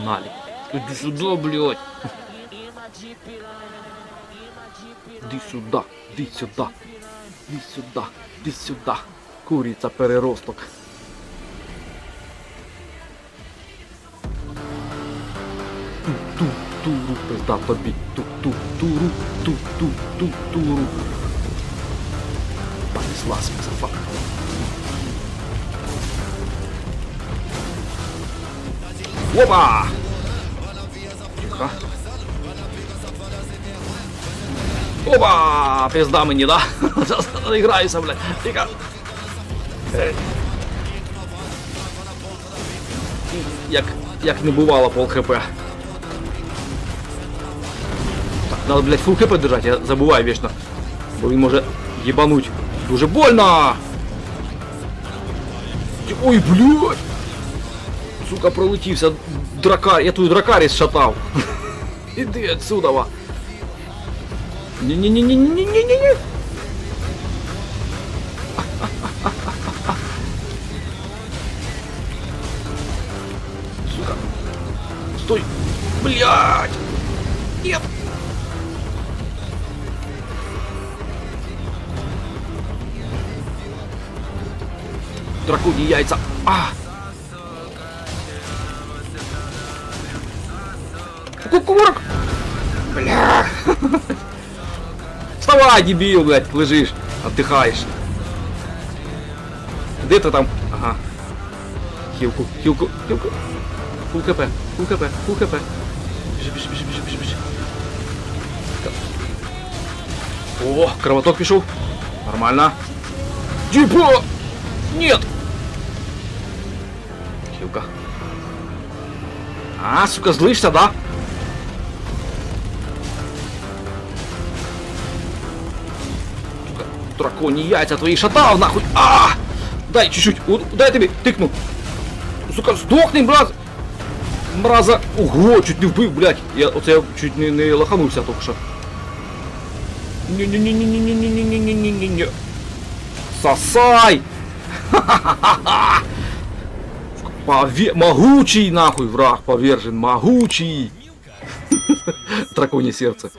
Погнали. Иди сюда, блядь. Иди сюда, иди сюда. Иди сюда, иди сюда. Куриця переросток. Ту-ту-туру, пизда тобі. Ту-ту-туру, ту-ту-ту-туру. Понеслась, мазафака. Опа! Тихо. Опа! Пизда мені, да? Зараз наіграюся, блядь. Тихо. Ей. Як, як не бувало пол хп. Так, надо, блядь, фул хп держать, я забуваю вечно. Бо він може їбануть. Дуже больно! Ой, блядь! Сука, пролетівся дракар. Я тут дракаріс шатав. Іди отсюда. ва. Ні-ні-ні-ні-ні-ні-ні-ні. Сука. Стой. Блядь. Нет. Драконьи яйца. А! Кукурок! Бля! Вставай, дебил, блядь, лежишь, отдыхаешь. Где ты там? Ага. Хилку, хилку, хилку. Фул хп, фул хп, фул хп. Бежи, бежи, бежи, бежи, бежи, бежи. О, кровоток пішов. Нормально. Діпо! Нет! Хилка. А, сука, злишься, да? Сука, драконьи яйця твої шатав, нахуй! А! Дай чуть-чуть, у- дай тобі, тикну. Сука, здохни, мраз! Мраза! Ого, чуть не вбив, блядь! Я оце я чуть не, не лоханувся тільки що. Не-не-не-не-не-не-не-не-не-не-не-не. Сосай! Ха-ха-ха-ха! Пове... Могучий, нахуй, враг повержен, могучий! Драконье сердце.